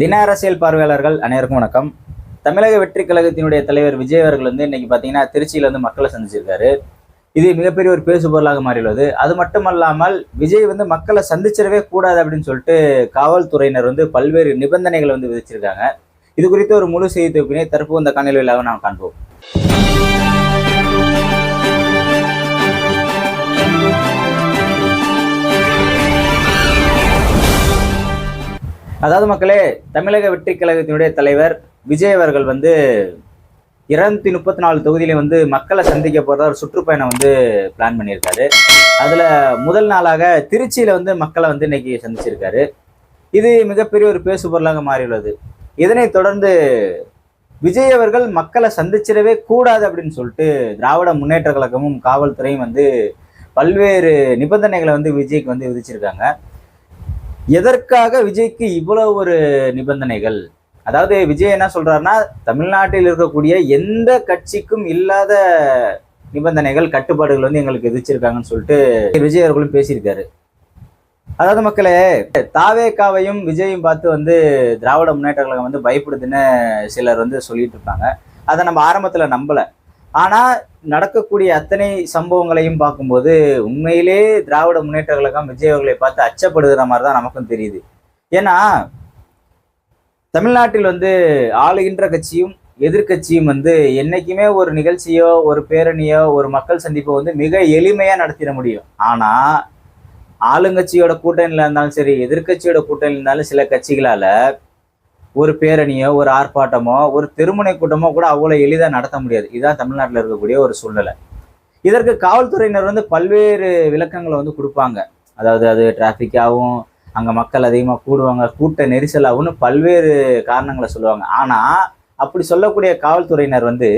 தின அரசியல் பார்வையாளர்கள் அனைவருக்கும் வணக்கம். தமிழக வெற்றி கழகத்தினுடைய தலைவர் விஜய் அவர்கள் வந்து இன்னைக்கு பார்த்தீங்கன்னா திருச்சியில வந்து மக்களை சந்திச்சிருக்காரு. இது மிகப்பெரிய ஒரு பேசு பொருளாக மாறியுள்ளது. அது மட்டுமல்லாமல் விஜய் வந்து மக்களை சந்திச்சிடவே கூடாது அப்படின்னு சொல்லிட்டு காவல்துறையினர் வந்து பல்வேறு நிபந்தனைகளை வந்து விதிச்சிருக்காங்க. இது குறித்து ஒரு முழு செய்தி தொகுப்பினை தற்போது இந்த காணொலியாக நாம் காண்போம். அதாவது மக்களே தமிழக வெற்றி கழகத்தினுடைய தலைவர் விஜய் அவர்கள் வந்து இருநூத்தி முப்பத்தி நாலு தொகுதியில வந்து மக்களை சந்திக்க போறதா ஒரு சுற்றுப்பயணம் வந்து பிளான் பண்ணியிருக்காரு. அதுல முதல் நாளாக திருச்சியில வந்து மக்களை வந்து இன்னைக்கு சந்திச்சிருக்காரு. இது மிகப்பெரிய ஒரு பேசு பொருளாக மாறியுள்ளது. இதனைத் தொடர்ந்து விஜய் அவர்கள் மக்களை சந்திச்சிடவே கூடாது அப்படின்னு சொல்லிட்டு திராவிட முன்னேற்ற கழகமும் காவல்துறையும் வந்து பல்வேறு நிபந்தனைகளை வந்து விஜய்க்கு வந்து விதிச்சிருக்காங்க. எதற்காக விஜய்க்கு இவ்வளவு ஒரு நிபந்தனைகள்? அதாவது விஜய் என்ன சொல்றாருன்னா தமிழ்நாட்டில் இருக்கக்கூடிய எந்த கட்சிக்கும் இல்லாத நிபந்தனைகள் கட்டுப்பாடுகள் வந்து எங்களுக்கு விதிச்சிருக்காங்கன்னு சொல்லிட்டு விஜய் அவர்களும் பேசியிருக்காரு. அதாவது மக்களே தாவேக்காவையும் விஜயும் பார்த்து வந்து திராவிட முன்னேற்ற கழகம் வந்து பயப்படுதுன்னு சிலர் வந்து சொல்லிட்டு இருப்பாங்க அதை நம்ம ஆரம்பத்தில் நம்பலை. ஆனால் நடக்கக்கூடிய அத்தனை சம்பவங்களையும் பார்க்கும்போது உண்மையிலே திராவிட முன்னேற்ற கழகம் விஜய் அவர்களை பார்த்து அச்சப்படுகிற மாதிரி தான் நமக்கும் தெரியுது. ஏன்னா தமிழ்நாட்டில் வந்து ஆளுகின்ற கட்சியும் எதிர்க்கட்சியும் வந்து என்னைக்குமே ஒரு நிகழ்ச்சியோ ஒரு பேரணியோ ஒரு மக்கள் சந்திப்போ வந்து மிக எளிமையாக நடத்திட முடியும். ஆனால் ஆளுங்கட்சியோட கூட்டணியில் இருந்தாலும் சரி எதிர்க்கட்சியோட கூட்டணியில் இருந்தாலும் சில கட்சிகளால் ஒரு பேரணியோ ஒரு ஆர்ப்பாட்டமோ ஒரு திருமுனை கூட்டமோ கூட அவ்வளோ எளிதாக நடத்த முடியாது. இதுதான் தமிழ்நாட்டில் இருக்கக்கூடிய ஒரு சூழ்நிலை. இதற்கு காவல்துறையினர் வந்து பல்வேறு விளக்கங்களை வந்து கொடுப்பாங்க. அதாவது அது டிராஃபிக்காகவும் அங்கே மக்கள் அதிகமாக கூடுவாங்க கூட்ட நெரிசலாகும்னு பல்வேறு காரணங்களை சொல்லுவாங்க. ஆனால் அப்படி சொல்லக்கூடிய காவல்துறையினர் வந்து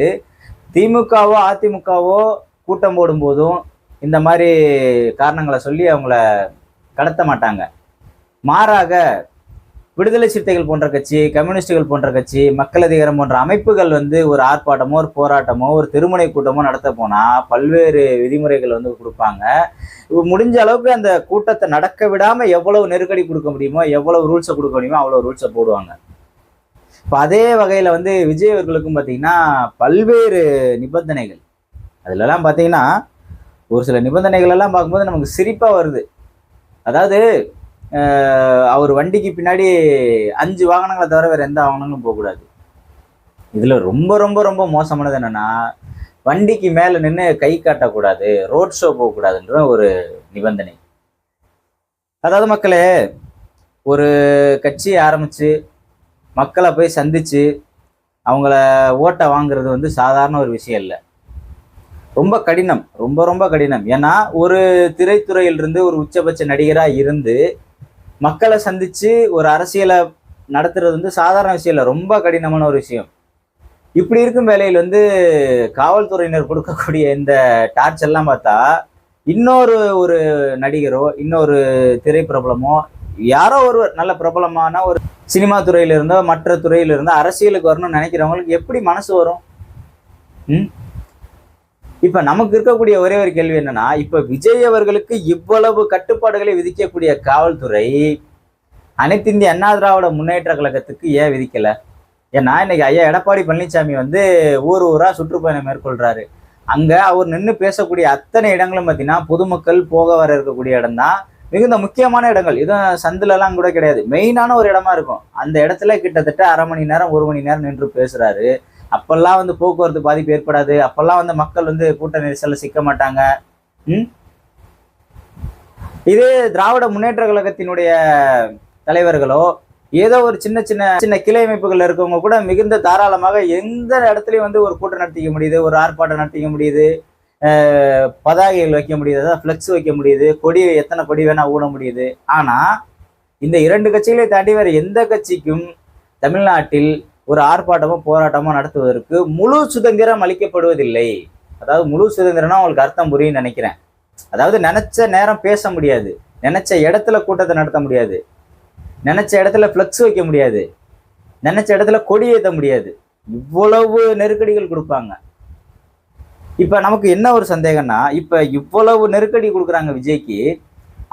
திமுகவோ அதிமுகவோ கூட்டம் போடும்போதும் இந்த மாதிரி காரணங்களை சொல்லி அவங்கள கடத்த மாட்டாங்க. மாறாக விடுதலை சிறுத்தைகள் போன்ற கட்சி கம்யூனிஸ்டுகள் போன்ற கட்சி மக்கள் அதிகாரம் போன்ற அமைப்புகள் வந்து ஒரு ஆர்ப்பாட்டமோ ஒரு போராட்டமோ ஒரு திருமண கூட்டமோ நடத்த போனால் பல்வேறு விதிமுறைகள் வந்து கொடுப்பாங்க. முடிஞ்ச அளவுக்கு அந்த கூட்டத்தை நடக்க விடாமல் எவ்வளவு நெருக்கடி கொடுக்க முடியுமோ எவ்வளவு ரூல்ஸை கொடுக்க முடியுமோ அவ்வளோ ரூல்ஸை போடுவாங்க. இப்போ அதே வகையில் வந்து விஜய் அவர்களுக்கும் பார்த்தீங்கன்னா பல்வேறு நிபந்தனைகள். அதுலலாம் பார்த்தீங்கன்னா ஒரு சில நிபந்தனைகள் எல்லாம் பார்க்கும்போது நமக்கு சிரிப்பாக வருது. அதாவது அவர் வண்டிக்கு பின்னாடி அஞ்சு வாகனங்களை தவிர வேறு எந்த வாகனங்களும் போகக்கூடாது இதில் ரொம்ப ரொம்ப ரொம்ப மோசமானது என்னன்னா வண்டிக்கு மேலே நின்று கை காட்டக்கூடாது ரோட் ஷோ போகக்கூடாதுன்ற ஒரு நிபந்தனை. அதாவது மக்களே ஒரு கட்சியை ஆரம்பித்து மக்களை போய் சந்தித்து அவங்கள ஓட்டை வாங்குறது வந்து சாதாரண ஒரு விஷயம் இல்லை. ரொம்ப கடினம் ரொம்ப ரொம்ப கடினம். ஏன்னா ஒரு திரைத்துறையிலிருந்து ஒரு உச்சபட்ச நடிகராக இருந்து மக்களை சந்தித்து ஒரு அரசியலை நடத்துறது வந்து சாதாரண விஷயம் இல்லை ரொம்ப கடினமான ஒரு விஷயம். இப்படி இருக்கும் வேலையில் வந்து காவல்துறையினர் கொடுக்கக்கூடிய இந்த டார்ச் எல்லாம் பார்த்தா இன்னொரு ஒரு நடிகரோ இன்னொரு திரைப்பிரபலமோ யாரோ ஒருவர் நல்ல பிரபலமான ஒரு சினிமா துறையிலிருந்தோ மற்ற துறையிலிருந்தோ அரசியலுக்கு வரணும்னு நினைக்கிறவங்களுக்கு எப்படி மனசு வரும்? ம்? இப்ப நமக்கு இருக்கக்கூடிய ஒரே ஒரு கேள்வி என்னன்னா இப்ப விஜய் அவர்களுக்கு இவ்வளவு கட்டுப்பாடுகளை விதிக்கக்கூடிய காவல்துறை அனைத்து இந்திய அண்ணா திராவிட முன்னேற்ற கழகத்துக்கு ஏன் விதிக்கல? ஏன்னா இன்னைக்கு ஐயா எடப்பாடி பழனிசாமி வந்து ஊர் ஊரா சுற்றுப்பயணம் மேற்கொள்றாரு. அங்க அவர் நின்று பேசக்கூடிய அத்தனை இடங்களும் பார்த்தீங்கன்னா பொதுமக்கள் போக வர இருக்கக்கூடிய இடம் தான் மிகுந்த முக்கியமான இடங்கள். இதுவும் சந்துலலாம் கூட கிடையாது. மெயினான ஒரு இடமா இருக்கும். அந்த இடத்துல கிட்டத்தட்ட அரை மணி நேரம் ஒரு மணி நேரம் நின்று பேசுறாரு. அப்போல்லாம் வந்து போக்குவரத்து பாதிப்பு ஏற்படாது. அப்போல்லாம் வந்து மக்கள் வந்து கூட்ட நெரிசலில் சிக்க மாட்டாங்க. ம்? இதே திராவிட முன்னேற்ற கழகத்தினுடைய தலைவர்களோ ஏதோ ஒரு சின்ன சின்ன சின்ன கிளை அமைப்புகள் இருக்கவங்க கூட மிகுந்த தாராளமாக எந்த இடத்துலையும் வந்து ஒரு கூட்டம் நடத்திக்க முடியுது ஒரு ஆர்ப்பாட்டம் நடத்திக்க முடியுது பதாகைகள் வைக்க முடியுது அதாவது ஃப்ளெக்ஸ் வைக்க முடியுது கொடி எத்தனை கொடி வேணால் ஊட முடியுது. ஆனால் இந்த இரண்டு கட்சிகளை தாண்டி வர எந்த கட்சிக்கும் தமிழ்நாட்டில் ஒரு ஆர்ப்பாட்டமோ போராட்டமோ நடத்துவதற்கு முழு சுதந்திரம் அளிக்கப்படுவதில்லை. அதாவது முழு சுதந்திரம்னா அவங்களுக்கு அர்த்தம் புரியும் நினைக்கிறேன். அதாவது நினைச்ச நேரம் பேச முடியாது. நினைச்ச இடத்துல கூட்டத்தை நடத்த முடியாது. நினைச்ச இடத்துல ஃப்ளெக்ஸ் வைக்க முடியாது. நினைச்ச இடத்துல கொடி ஏற்ற முடியாது. இவ்வளவு நெருக்கடிகள் கொடுப்பாங்க. இப்ப நமக்கு என்ன ஒரு சந்தேகம்னா இப்ப இவ்வளவு நெருக்கடி கொடுக்குறாங்க விஜய்க்கு.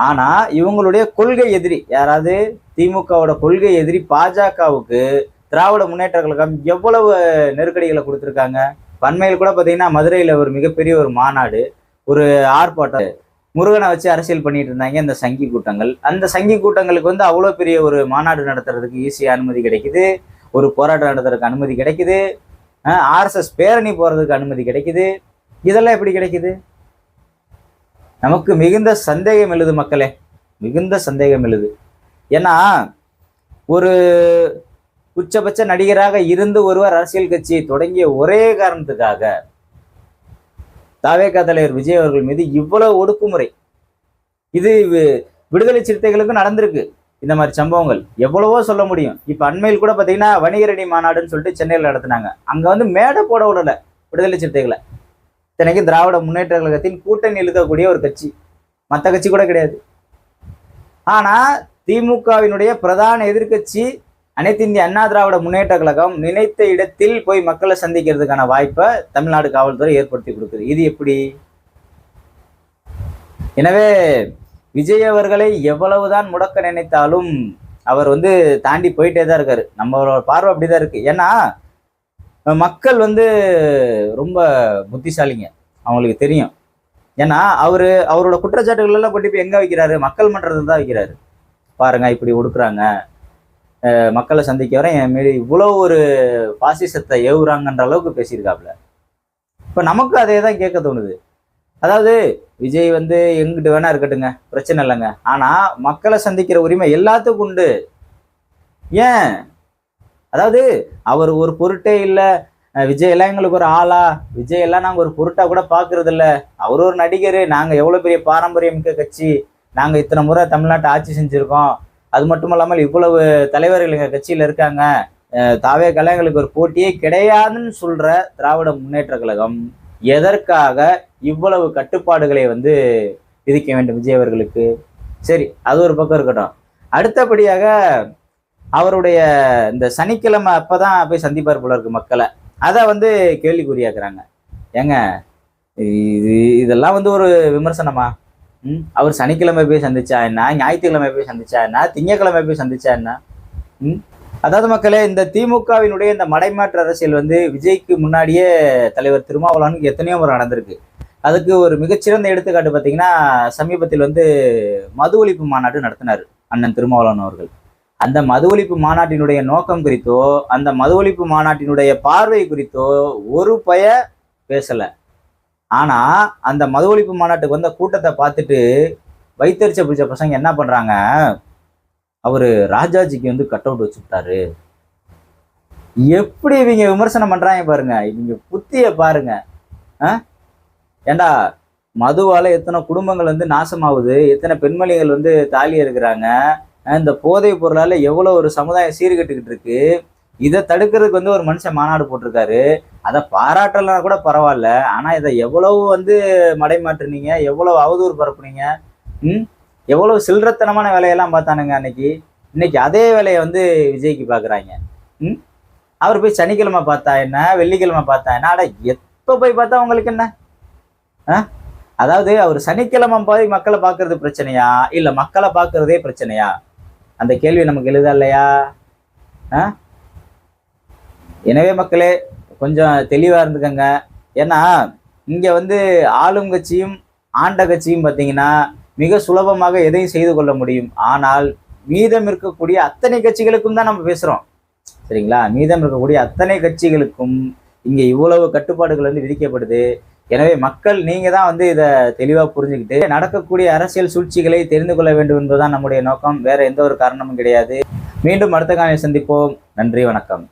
ஆனா இவங்களுடைய கொள்கை எதிரி யாராவது திமுகவோட கொள்கை எதிரி பாஜகவுக்கு திராவிட முன்னேற்ற கழகம் எவ்வளவு நெருக்கடிகளை கொடுத்துருக்காங்க? பண்மையில் கூட பார்த்தீங்கன்னா மதுரையில் ஒரு மிகப்பெரிய ஒரு மாநாடு ஒரு ஆர்ப்பாட்டம். முருகனை வச்சு அரசியல் பண்ணிட்டு இருந்தாங்க இந்த சங்கி கூட்டங்கள். அந்த சங்கி கூட்டங்களுக்கு வந்து அவ்வளோ பெரிய ஒரு மாநாடு நடத்துறதுக்கு ஈஸியாக அனுமதி கிடைக்குது. ஒரு போராட்டம் நடத்துறதுக்கு அனுமதி கிடைக்குது. ஆர்எஸ்எஸ் பேரணி போகிறதுக்கு அனுமதி கிடைக்குது. இதெல்லாம் எப்படி கிடைக்குது? நமக்கு மிகுந்த சந்தேகம் எழுது மக்களே. மிகுந்த சந்தேகம் எழுது. ஏன்னா ஒரு உச்சபட்ச நடிகராக இருந்து ஒருவர் அரசியல் கட்சியை தொடங்கிய ஒரே காரணத்துக்காக தாவேகா தலைவர் விஜய் அவர்கள் மீது இவ்வளவு ஒடுக்குமுறை. இது வி- விடுதலை சிறுத்தைகளுக்கும் நடந்திருக்கு. இந்த மாதிரி சம்பவங்கள் எவ்வளவோ சொல்ல முடியும். இப்ப அண்மையில் கூட பாத்தீங்கன்னா வணிகரணி மாநாடுன்னு சொல்லிட்டு சென்னையில் நடத்தினாங்க. அங்க வந்து மேடை போட விடல விடுதலை சிறுத்தைகளை. இத்தனைக்கும் திராவிட முன்னேற்ற கழகத்தின் கூட்டணி இழுக்கக்கூடிய ஒரு கட்சி. மற்ற கட்சி கூட கிடையாது. ஆனா திமுகவினுடைய பிரதான எதிர்க்கட்சி அனைத்து இந்திய அண்ணா திராவிட முன்னேற்ற கழகம் நினைத்த இடத்தில் போய் மக்களை சந்திக்கிறதுக்கான வாய்ப்பை தமிழ்நாடு காவல்துறை ஏற்படுத்தி கொடுக்குது. இது எப்படி? எனவே விஜய் அவர்களை எவ்வளவுதான் முடக்க நினைத்தாலும் அவர் வந்து தாண்டி போயிட்டே தான் இருக்காரு. நம்மளோட பார்வை அப்படிதான் இருக்கு. ஏன்னா மக்கள் வந்து ரொம்ப புத்திசாலிங்க. அவங்களுக்கு தெரியும். ஏன்னா அவரு அவரோட குற்றச்சாட்டுகள் எல்லாம் கொண்டு போய் எங்க வைக்கிறாரு? மக்கள் மன்றத்தில் தான் வைக்கிறாரு. பாருங்க இப்படி ஒடுக்குறாங்க. மக்களை சந்திக்க வர என் மீது இவ்வளோ ஒரு பாசிசத்தை ஏவுறாங்கன்ற அளவுக்கு பேசியிருக்காப்புல இப்போ நமக்கு அதே தான் கேட்க தோணுது. அதாவது விஜய் வந்து எங்கிட்டு வேணா இருக்கட்டுங்க பிரச்சனை இல்லைங்க. ஆனால் மக்களை சந்திக்கிற உரிமை எல்லாத்துக்கும் உண்டு. ஏன்? அதாவது அவர் ஒரு பொருட்டே இல்லை. விஜய் எல்லாம் எங்களுக்கு ஒரு ஆளா? விஜய் எல்லாம் நாங்கள் ஒரு பொருட்டா கூட பார்க்கறது இல்லை. அவர் ஒரு நடிகர். நாங்கள் எவ்வளோ பெரிய பாரம்பரியமிக்க கட்சி. நாங்கள் இத்தனை முறை தமிழ்நாட்டை ஆட்சி செஞ்சுருக்கோம். அது மட்டும் இல்லாமல் இவ்வளவு தலைவர்கள் எங்கள் கட்சியில் இருக்காங்க. தாவே கலைஞர்களுக்கு ஒரு போட்டியே கிடையாதுன்னு சொல்ற திராவிட முன்னேற்ற கழகம் எதற்காக இவ்வளவு கட்டுப்பாடுகளை வந்து விதிக்க வேண்டும் விஜய் அவர்களுக்கு? சரி அது ஒரு பக்கம் இருக்கட்டும். அடுத்தபடியாக அவருடைய இந்த சனிக்கிழமை அப்பதான் போய் சந்திப்பார் போல இருக்கு மக்களை. அதை வந்து கேள்விக்குறியாக்குறாங்க. ஏங்க இது இதெல்லாம் வந்து ஒரு விமர்சனமா? அவர் சனிக்கிழமை போய் சந்திச்சா என்ன? ஞாயிற்றுக்கிழமை போய் சந்திச்சா என்ன? திங்கக்கிழமை போய் சந்திச்சா என்ன? ம். அதாவது மக்களே இந்த திமுகவினுடைய இந்த மடைமாற்று அரசியல் வந்து விஜய்க்கு முன்னாடியே தலைவர் திருமாவளவனுக்கு எத்தனையோ முறை நடந்திருக்கு. அதுக்கு ஒரு மிகச்சிறந்த எடுத்துக்காட்டு பார்த்தீங்கன்னா சமீபத்தில் வந்து மது ஒழிப்பு மாநாடு நடத்தினார் அண்ணன் திருமாவளவன் அவர்கள். அந்த மது ஒழிப்பு மாநாட்டினுடைய நோக்கம் குறித்தோ அந்த மது ஒழிப்பு மாநாட்டினுடைய பார்வை குறித்தோ ஒரு பய பேசலை. ஆனா அந்த மது ஒழிப்பு மாநாட்டுக்கு வந்த கூட்டத்தை பார்த்துட்டு வைத்தறிச்ச பிடிச்ச பசங்க என்ன பண்றாங்க? அவரு ராஜாஜிக்கு வந்து கட் அவுட் வச்சுட்டாரு. எப்படி இவங்க விமர்சனம் பண்றாங்க பாருங்க. இவங்க புத்திய பாருங்க. ஆ? ஏண்டா மதுவால எத்தனை குடும்பங்கள் வந்து நாசமாகுது. எத்தனை பெண்மணிகள் வந்து தாலி இருக்கிறாங்க இந்த போதைப் பொருளால எவ்வளோ ஒரு சமுதாயம் சீர்கெட்டுக்கிட்டு இருக்கு. இதை தடுக்கிறதுக்கு வந்து ஒரு மனுஷன் மாநாடு போட்டிருக்காரு. அதை பாராட்டலாம் கூட பரவாயில்ல. ஆனால் இதை எவ்வளவு வந்து மடைமாற்றுனீங்க? எவ்வளவு அவதூறு பரப்புனீங்க? ம்? எவ்வளவு சில்லறத்தனமான வேலையெல்லாம் பார்த்தானுங்க அன்னைக்கு. இன்னைக்கு அதே வேலையை வந்து விஜய்க்கு பார்க்குறாங்க. ம்? அவர் போய் சனிக்கிழமை பார்த்தா என்ன? வெள்ளிக்கிழமை பார்த்தா என்ன? ஆட எப்போ போய் பார்த்தா உங்களுக்கு என்ன? ஆ? அதாவது அவர் சனிக்கிழமை போய் மக்களை பார்க்கறது பிரச்சனையா? இல்லை மக்களை பார்க்கறதே பிரச்சனையா? அந்த கேள்வி நமக்கு எழுதா இல்லையா? ஆ? எனவே மக்களே கொஞ்சம் தெளிவாக இருந்துக்கங்க. ஏன்னா இங்கே வந்து ஆளும் கட்சியும் ஆண்ட கட்சியும் பார்த்தீங்கன்னா மிக சுலபமாக எதையும் செய்து கொள்ள முடியும். ஆனால் மீதம் இருக்கக்கூடிய அத்தனை கட்சிகளுக்கும் தான் நம்ம பேசுகிறோம் சரிங்களா? மீதம் இருக்கக்கூடிய அத்தனை கட்சிகளுக்கும் இங்கே இவ்வளவு கட்டுப்பாடுகள் வந்து விதிக்கப்படுது. எனவே மக்கள் நீங்கள் தான் வந்து இதை தெளிவாக புரிஞ்சுக்கிட்டு நடக்கக்கூடிய அரசியல் சூழ்ச்சிகளை தெரிந்து கொள்ள வேண்டும் என்பதுதான் நம்முடைய நோக்கம். வேறு எந்த ஒரு காரணமும் கிடையாது. மீண்டும் அடுத்த காலையில் சந்திப்போம். நன்றி வணக்கம்.